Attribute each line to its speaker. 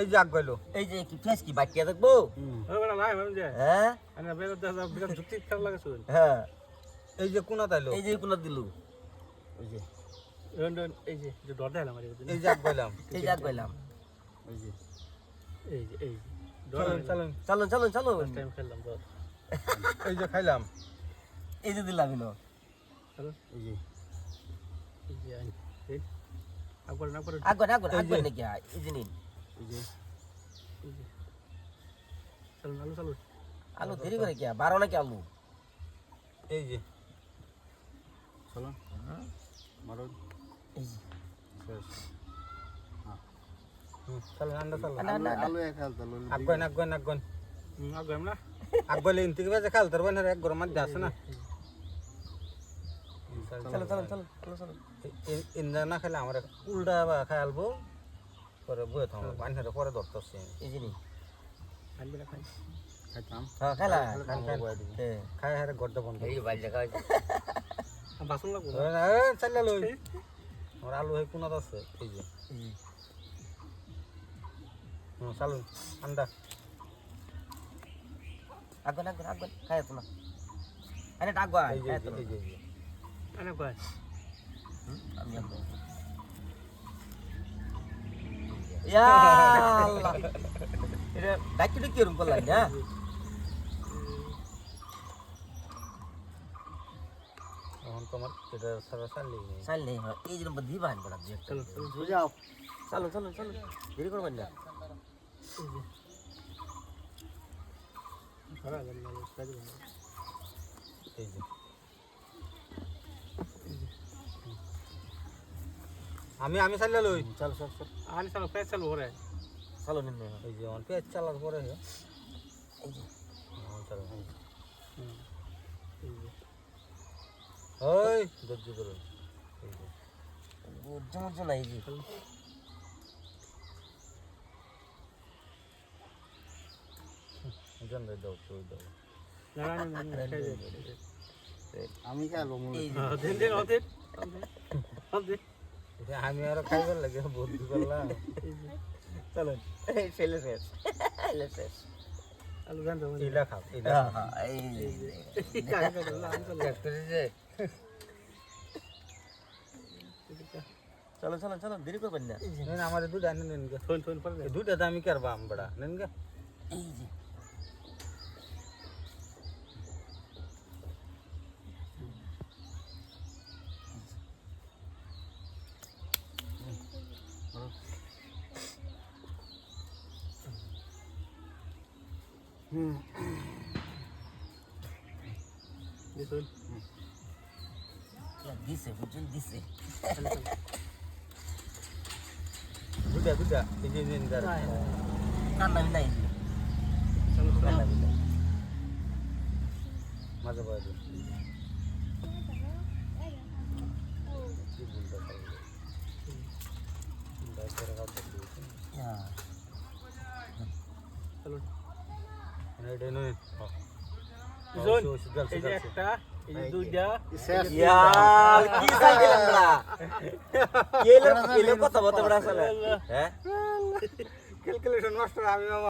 Speaker 1: এই যে আগ গেল।
Speaker 2: এই যে কি ফেস কি বাকিয়া দেখব?
Speaker 3: ওই লাই যে।
Speaker 2: হ্যাঁ?
Speaker 3: শুন
Speaker 2: হ্যাঁ।
Speaker 1: এই যে কোনা তাইলো
Speaker 2: এই যে কোন দিলু। এই যে।
Speaker 3: এই যে যে ডর দেয়
Speaker 1: এই যে। আগ গেলাম।
Speaker 2: এই যে আগ গেলাম।
Speaker 3: এই যে। এই যে এই
Speaker 1: চলুন চলুন
Speaker 2: চলো চলো চলো
Speaker 3: টাইম খেললাম
Speaker 1: এই যে খাইলাম।
Speaker 2: এই যে দিলাম ইনো
Speaker 3: চলো
Speaker 2: এই যে।
Speaker 3: এই
Speaker 2: নাকি? এই যে নিন।
Speaker 3: আলু চলো
Speaker 2: আলু। দেরি করে কি? বারো নাকি আলু?
Speaker 1: এই যে।
Speaker 3: চলো। মারো
Speaker 2: এই যে।
Speaker 1: আন্ডা
Speaker 2: না না
Speaker 3: আলু এক
Speaker 1: গরম মধ্যে আছে না।
Speaker 2: চলো চলো চলো চলো চলো।
Speaker 1: ইন্দা না খেলে আমার উল্টা বা খাইলবো পরে বয়ে থাকব পানিটা পরে ধরতেছে।
Speaker 2: এই হ্যাঁ। হ্যাঁ
Speaker 1: আমার আলু হয়ে কোনাত আছে এই যে। চালুন আন্ডা
Speaker 2: আগন আগন আগন খাই তো না। আরে ডাক
Speaker 3: আরে কয়
Speaker 2: আমি আল্লাহ এটা ডাকিটা কি রকম করলাম না
Speaker 1: এখন তোমার এটা সারা চাললি নেই।
Speaker 2: চাল নেই হয়। এই জন্য দি বাহান করা দিয়ে
Speaker 3: চলো চলো
Speaker 2: বুঝাও চলো চলো চলো। দেরি করবেন না।
Speaker 3: সারা গেল
Speaker 1: এই যে। আমি আমি চাল্লা লই।
Speaker 2: চলো চলো চলো।
Speaker 3: আনি চলো ফেস চলো ওরে
Speaker 2: চলো নিম্নে
Speaker 1: এই যে অন পেঁয়াজ চালার পরে হে
Speaker 2: এই যে।
Speaker 1: হ্যাঁ, চলো
Speaker 3: এই যে।
Speaker 1: ওই ধৈর্য ধরুন এই যে।
Speaker 2: বুঝছ বুঝছ না এই যে।
Speaker 1: জন রে দাও তুই দাও।
Speaker 2: আমি যে।
Speaker 3: দিন দিন
Speaker 1: এটা আমি আরও খাইবার লাগে বুদ্ধি করলাম
Speaker 2: চলো এই ফেলে শেষ ফেলে শেষ
Speaker 3: আলু গান দাও
Speaker 1: এইটা খাও এইটা
Speaker 2: হ্যাঁ হ্যাঁ এই যে
Speaker 3: কাজ করে না আমি চলো
Speaker 2: চলো চলো চলো দেরি করবেন না।
Speaker 1: নেন আমাদের দুটা নেন নেন গে।
Speaker 3: ফোন ফোন পরে
Speaker 1: এই দুটা তো আমি করবাম বড়া নেন গে।
Speaker 2: এই যে।
Speaker 3: দেখুন
Speaker 2: দিছে বুঝছেন দিছে
Speaker 1: দুটা দুটা এই যে নেন দাঁড়া
Speaker 2: কান্না বিনা এই যে
Speaker 3: চলো চলো
Speaker 2: কান্না বিনা
Speaker 1: মাঝে বয়ে দিন কি ভুলটা করল? ভুলটা করে কাজ করতে দিয়েছে।
Speaker 2: হ্যাঁ
Speaker 3: চলো
Speaker 1: মানে এটা নয় হ্যাঁ।
Speaker 3: দুজন
Speaker 1: ওই ওষুধ গালছে,
Speaker 3: এই যে
Speaker 1: গালছে।
Speaker 3: একটা এই যে দুইটা
Speaker 2: ইয়া কি চাই দিলাম বড়া কেলে কেলে কথা বলতে বড়া আসলে। হ্যাঁ?
Speaker 1: ক্যালকুলেশন মাস্টার আমি